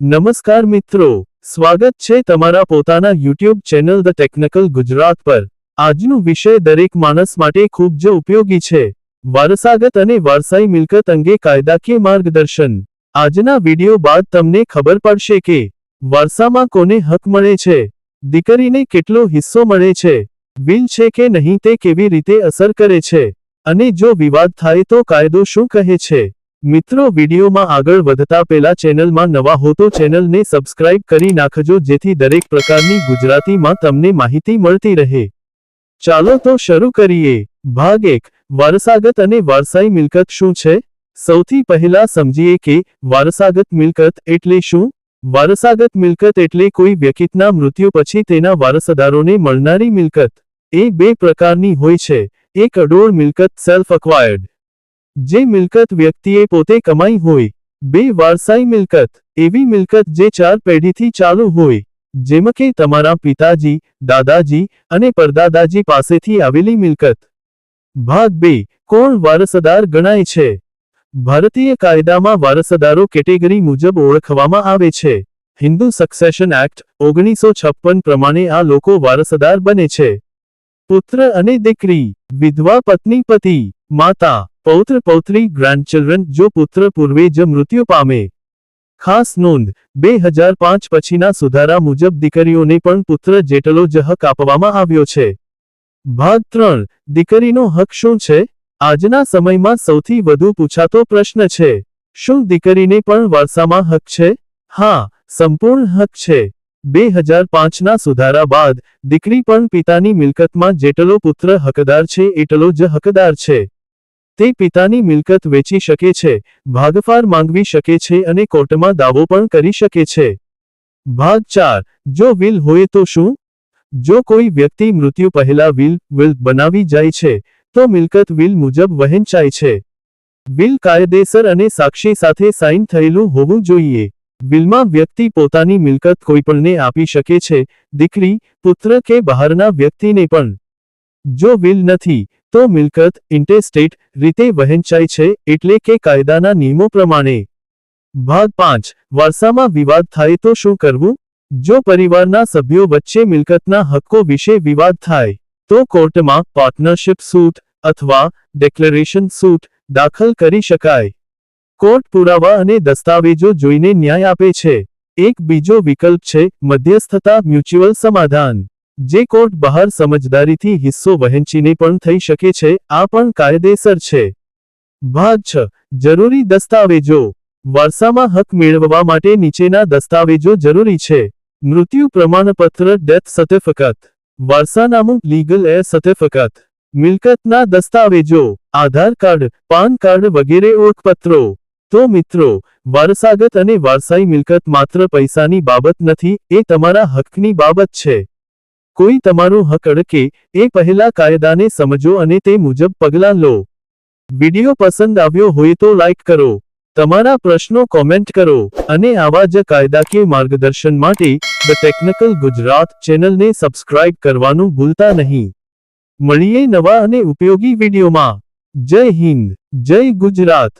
નમસ્કાર મિત્રો, સ્વાગત છે તમારા પોતાના YouTube channel the technical Gujarat પર. આજનું વિષય દરેક માણસ માટે ખૂબ જ ઉપયોગી છે. વારસાગત અને વારસાઈ મિલકત અંગે કાયદાકીય માર્ગદર્શન. આજના વિડિયો બાદ તમને ખબર પડશે કે, વારસામાં કોને હક મળે છે? દીકરીને કેટલો હિસ્સો મળે છે? વિલ છે કે નહીં તે કેવી રીતે અસર કરે છે? અને જો વિવાદ થાય તો કાયદો શું કહે છે? મિત્રો, વિડીયોમાં આગળ વધતા પહેલા ચેનલમાં નવા હો તો ચેનલને સબસ્ક્રાઇબ કરી નાખજો, જેથી દરેક પ્રકારની ગુજરાતીમાં તમને માહિતી મળતી રહે. ચાલો તો શરૂ કરીએ. ભાગ એક, વારસાગત અને વારસાઈ મિલકત શું છે? સૌથી પહેલા સમજીએ કે વારસાગત મિલકત એટલે શું? વારસાગત મિલકત એટલે કોઈ વ્યક્તિના મૃત્યુ પછી તેના વારસદારોને મળનારી મિલકત. એ બે પ્રકારની હોય છે. એક અડોળ મિલકત સેલ્ફ અક્વાયર્ડ જે મિલકત વ્યક્તિએ પોતે કમાઈ હોય, બે વારસાઈ મિલકત, એવી મિલકત જે ચાર પેઢીથી ચાલુ હોય, જેમ કે તમારા પિતાજી, દાદાજી અને પરદાદાજી પાસેથી આવેલી મિલકત. ભાગ બે, કોણ વારસદાર ગણાય છે? ભારતીય કાયદામાં વારસદારો કેટેગરી મુજબ ઓળખવામાં આવે છે. હિન્દુ સક્સેશન એક્ટ, ઓગણીસો છપ્પન પ્રમાણે આ લોકો વારસદાર બને છે. પુત્ર અને દીકરી, વિધવા પત્ની, પતિ. માતા, પૌત્ર પૌત્રી ગ્રાન્ડચિલ્ડ્રન જો પુત્ર પૂર્વે જ મૃત્યુ પામે. ખાસ નોંધ, બે હજાર પાંચ પછીના સુધારા મુજબ દીકરીઓને પણ પુત્ર જેટલો જ હક આપવામાં આવ્યો છે. ભાગ ત્રણ, દીકરીનો હક શું છે? આજના સમયમાં સૌથી વધુ પૂછાતો પ્રશ્ન છે. શું દીકરીને પણ વારસામાં હક છે? હા, સંપૂર્ણ હક છે. બે હજાર પાંચના સુધારા બાદ, દીકરી પણ પિતાની મિલકતમાં જેટલો પુત્ર હકદાર છે, એટલો જ હકદાર છે. તે પિતાની મિલકત વેચી શકે છે, ભાગફાર માંગવી શકે છે અને કોર્ટમાં દાવો પણ કરી શકે છે. ભાગ ચાર, જો વિલ હોય તો શું? જો કોઈ વ્યક્તિ મૃત્યુ પહેલા વિલ વિલ બનાવી જાય છે, તો મિલકત વિલ મુજબ વહેંચાય છે. વિલ કાયદેસર અને સાક્ષી સાથે સાઇન થયેલું હોવું જોઈએ. વિલમાં વ્યક્તિ પોતાની મિલકત કોઈપણને આપી શકે છે, દીકરી, પુત્ર કે બહારના વ્યક્તિને પણ. જો વિલ નથી તો મિલકત ઇન્ટેસ્ટેટ રીતે વહેંચાય છે એટલે કે કાયદાના નિયમો પ્રમાણે. ભાગ પાંચ. વારસામાં વિવાદ થાય તો શું કરવું? જો પરિવારના સભ્યો વચ્ચે મિલકતના હક્કો વિશે વિવાદ થાય, તો કોર્ટમાં પાર્ટનરશિપ સૂટ અથવા ડિક્લેરેશન સૂટ દાખલ કરી શકાય. કોર્ટ પુરાવા અને દસ્તાવેજો જોઈને ન્યાય આપે છે. એક બીજો વિકલ્પ છે મધ્યસ્થતા મ્યુચ્યુઅલ સમાધાન. જે કોર્ટ બહાર સમજદારીથી હિસ્સો વહેંચીને પણ થઈ શકે છે, આ પણ કાયદેસર છે. ભાગ છ. જરૂરી દસ્તાવેજો. વારસામાં હક મેળવવા માટે નીચેના દસ્તાવેજો જરૂરી છે. મૃત્યુ પ્રમાણપત્ર, ડેથ સર્ટિફિકેટ. વારસાનામું, લીગલ એર સર્ટિફિકેટ. મિલકતના દસ્તાવેજો. આધાર કાર્ડ, પાન કાર્ડ વગેરે ઓળખપત્રો. તો મિત્રો, વારસાગત અને વારસાઈ મિલકત માત્ર પૈસાની બાબત નથી, એ તમારા હકની બાબત છે. કોઈ તમારો હક અડકે, એ પહેલા કાયદાને સમજો અને તે મુજબ પગલાં લો. વિડિયો પસંદ આવ્યો હોય તો લાઇક કરો. તમારા પ્રશ્નો કોમેન્ટ કરો અને આવા જ કાયદાકીય માર્ગદર્શન માટે ધ ટેકનિકલ ગુજરાત ચેનલને સબસ્ક્રાઇબ કરવાનું ભૂલતા નહીં. મળીએ નવા અને ઉપયોગી વિડીયોમાં. જય હિન્દ, જય ગુજરાત.